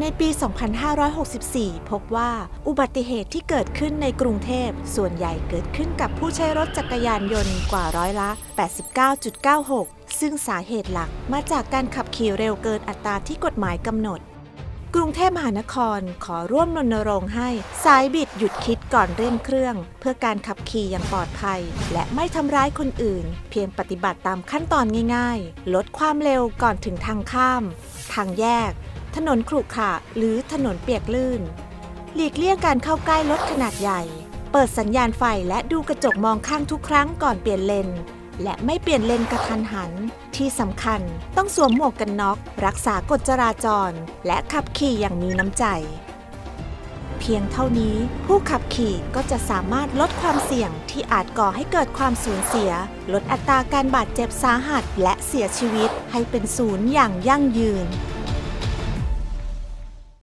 ในปี 2564 พบว่าอุบัติเหตุที่เกิดขึ้นในกรุงเทพ ส่วนใหญ่เกิดขึ้นกับผู้ใช้รถจักรยานยนต์กว่าร้อยละ 89.96 ซึ่งสาเหตุหลักมาจากการขับขี่เร็วเกินอัตราที่กฎหมายกำหนด กรุงเทพมหานครขอร่วมรณรงค์ให้สายบิดหยุดคิดก่อนเร่งเครื่อง เพื่อการขับขี่อย่างปลอดภัย และไม่ทำร้ายคนอื่น เพียงปฏิบัติตามขั้นตอนง่าย ๆ ลดความเร็วก่อนถึงทางข้าม ทางแยก ถนนขรุขระหรือถนนเปียกลื่น หลีกเลี่ยงการเข้าใกล้รถขนาดใหญ่ เปิดสัญญาณไฟและดูกระจกมองข้างทุกครั้งก่อนเปลี่ยนเลน และไม่เปลี่ยนเลนกระทันหัน ที่สำคัญต้องสวมหมวกกันน็อก รักษากฎจราจร และขับขี่อย่างมีน้ำใจ เพียงเท่านี้ผู้ขับขี่ก็จะสามารถลดความเสี่ยงที่อาจก่อให้เกิดความสูญเสีย ลดอัตราการบาดเจ็บสาหัสและเสียชีวิตให้เป็นศูนย์อย่างยั่งยืน